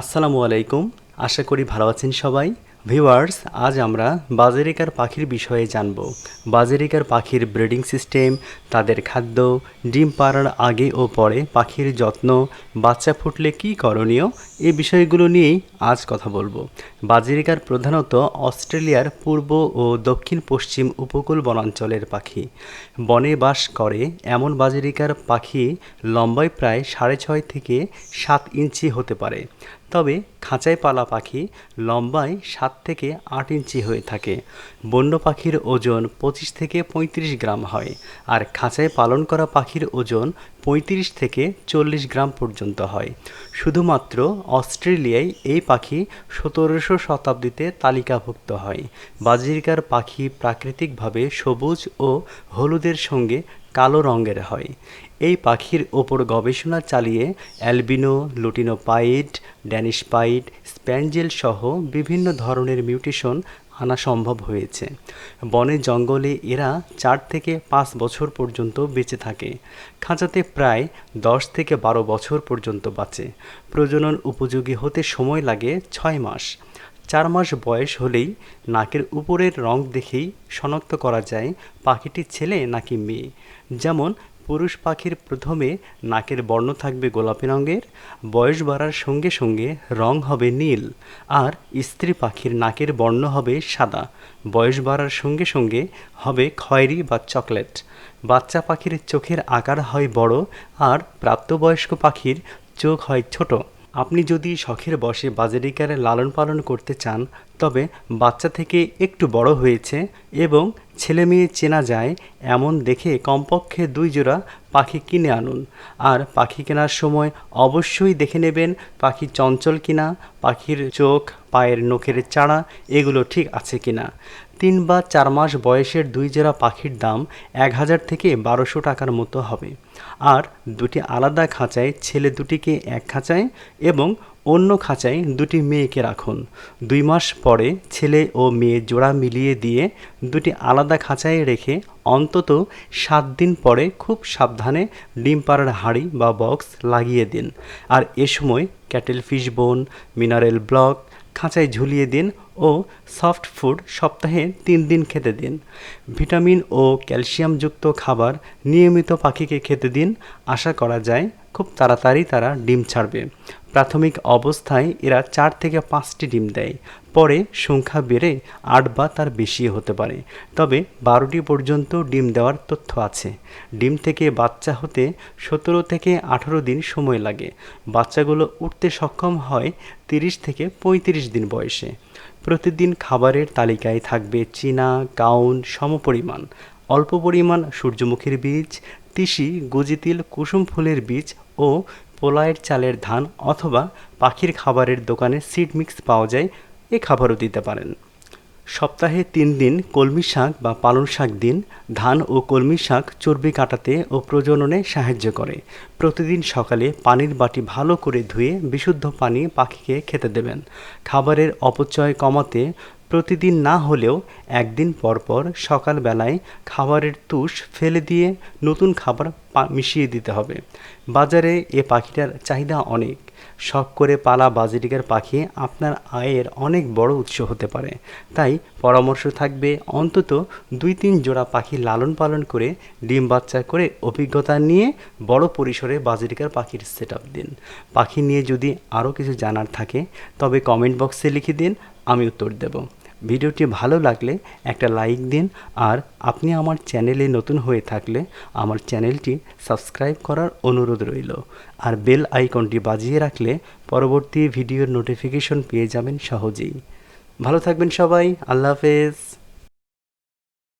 আসসালামু আলাইকুম। আশা করি ভালো আছেন সবাই। ভিউয়ার্স, আজ আমরা বাজেরিকার পাখির বিষয়ে জানব। বাজেরিকার পাখির ব্রিডিং সিস্টেম, তাদের খাদ্য, ডিম পাড়ার আগে ও পরে পাখির যত্ন, বাচ্চা ফুটলে কী করণীয় এই বিষয়গুলো নিয়েই আজ কথা বলব। বাজেরিকার প্রধানত অস্ট্রেলিয়ার পূর্ব ও দক্ষিণ পশ্চিম উপকূল বনাঞ্চলের পাখি। বনে বাস করে এমন বাজেরিকার পাখি লম্বায় প্রায় সাড়ে ছয় থেকে সাত ইঞ্চি হতে পারে। তবে খাঁচায় পালা পাখি লম্বায় সাত থেকে আট ইঞ্চি হয়ে থাকে। বন্য পাখির ওজন পঁচিশ থেকে পঁয়ত্রিশ গ্রাম হয় আর খাঁচায় পালন করা পাখির ওজন পঁয়ত্রিশ থেকে চল্লিশ গ্রাম পর্যন্ত হয়। শুধুমাত্র অস্ট্রেলিয়ায় এই পাখি সতেরোশো শতাব্দীতে তালিকাভুক্ত হয়। বাজিরকার পাখি প্রাকৃতিকভাবে সবুজ ও হলুদের সঙ্গে কালো রঙের হয়। এই পাখির ওপর গবেষণা চালিয়ে albino, lutino pied Danish pied spangle সহ বিভিন্ন ধরনের মিউটেশন আনা সম্ভব হয়েছে। বনে জঙ্গলে এরা চার থেকে পাঁচ বছর পর্যন্ত বেঁচে থাকে। খাঁচাতে প্রায় দশ থেকে বারো বছর পর্যন্ত বাঁচে। প্রজনন উপযোগী হতে সময় লাগে ছয় মাস। চার মাস বয়স হলেই নাকের উপরের রং দেখেই শনাক্ত করা যায় পাখিটি ছেলে নাকি মেয়ে। যেমন, পুরুষ পাখির প্রথমে নাকের বর্ণ থাকবে গোলাপি রঙের, বয়স বাড়ার সঙ্গে সঙ্গে রং হবে নীল, আর স্ত্রী পাখির নাকের বর্ণ হবে সাদা, বয়স বাড়ার সঙ্গে সঙ্গে হবে খয়েরি বা চকলেট। বাচ্চা পাখির চোখের আকার হয় বড়, আর প্রাপ্তবয়স্ক পাখির চোখ হয় ছোট। আপনি যদি শখের বসে বাজারিকারে লালন পালন করতে চান, তবে বাচ্চা থেকে একটু বড় হয়েছে এবং ছেলে মেয়ে চেনা যায়, এমন দেখে কমপক্ষে দুই জোড়া পাখি কিনে আনুন। আর পাখি কেনার সময় অবশ্যই দেখে নেবেন পাখি চঞ্চল কিনা, পাখির চোখ, পায়ের নখের চাড়া এগুলো ঠিক আছে কিনা। তিন বা চার মাস বয়সের দুই জোড়া পাখির দাম এক হাজার থেকে বারোশো টাকার মতো হবে। আর দুটি আলাদা খাঁচায় ছেলে দুটিকে এক খাঁচায় এবং অন্য খাঁচায় দুটি মেয়েকে রাখুন। দুই মাস পরে ছেলে ও মেয়ে জোড়া মিলিয়ে দিয়ে দুটি আলাদা খাঁচায় রেখে অন্তত সাত দিন পরে খুব সাবধানে ডিম পাড়ার হাঁড়ি বা বক্স লাগিয়ে দিন। আর এ সময় cattle fish bone, mineral block খাঁচায় ঝুলিয়ে দিন ও সফট ফুড সপ্তাহে তিন দিন খেতে দিন। ভিটামিন ও ক্যালসিয়ামযুক্ত খাবার নিয়মিত পাখিকে খেতে দিন। আশা করা যায় খুব তাড়াতাড়ি তারা ডিম ছাড়বে। প্রাথমিক অবস্থায় এরা চার থেকে পাঁচটি ডিম দেয়। পরে সংখ্যা বেড়ে আট বা তার বেশি হতে পারে। তবে বারোটি পর্যন্ত ডিম দেওয়ার তথ্য আছে। ডিম থেকে বাচ্চা হতে সতেরো থেকে আঠেরো দিন সময় লাগে। বাচ্চাগুলো উঠতে সক্ষম হয় তিরিশ থেকে পঁয়ত্রিশ দিন বয়সে। প্রতিদিন খাবারের তালিকায় থাকবে চীনা কাউন সমপরিমাণ। অল্প পরিমাণ সূর্যমুখীর বীজ তিসি গুজিতিল কুসুম ফুলের বীজ ও পোলায়ের চালের ধান অথবা পাখির খাবারের দোকানে সিড মিক্স পাওয়া যায়, এ খাবারও দিতে পারেন। সপ্তাহে তিন দিন কলমি শাক বা পালং শাক দিন। ধান ও কলমি শাক চর্বি কাটাতে ও প্রজননে সাহায্য করে। প্রতিদিন সকালে পানির বাটি ভালো করে ধুয়ে বিশুদ্ধ পানি পাখিকে খেতে দেবেন। খাবারের অপচয় কমাতে প্রতিদিন না হলেও একদিন পর পর সকালবেলায় খাবারের তুষ ফেলে দিয়ে নতুন খাবার মিশিয়ে দিতে হবে। বাজারে এ পাখিটার চাহিদা অনেক। শখ করে পালা বাজিটিকার পাখি আপনার আয়ের অনেক বড় উৎস হতে পারে। তাই পরামর্শ থাকবে অন্তত দুই তিন জোড়া পাখি লালন পালন করে, ডিম বাচ্চা করে অভিজ্ঞতা নিয়ে বড় পরিসরে বাজিটিকার পাখির সেট দিন। পাখি নিয়ে যদি আরও কিছু জানার থাকে, তবে কমেন্ট বক্সে লিখে দিন। আমি উত্তর দেব। ভিডিওটি ভালো লাগলে একটা লাইক দিন আর আপনি আমার চ্যানেলে নতুন হয়ে থাকলে আমার চ্যানেলটি সাবস্ক্রাইব করার অনুরোধ রইল। আর বেল আইকনটি বাজিয়ে রাখলে পরবর্তী ভিডিওর নোটিফিকেশন পেয়ে যাবেন সহজেই। ভালো থাকবেন সবাই, আল্লাহ হাফেজ।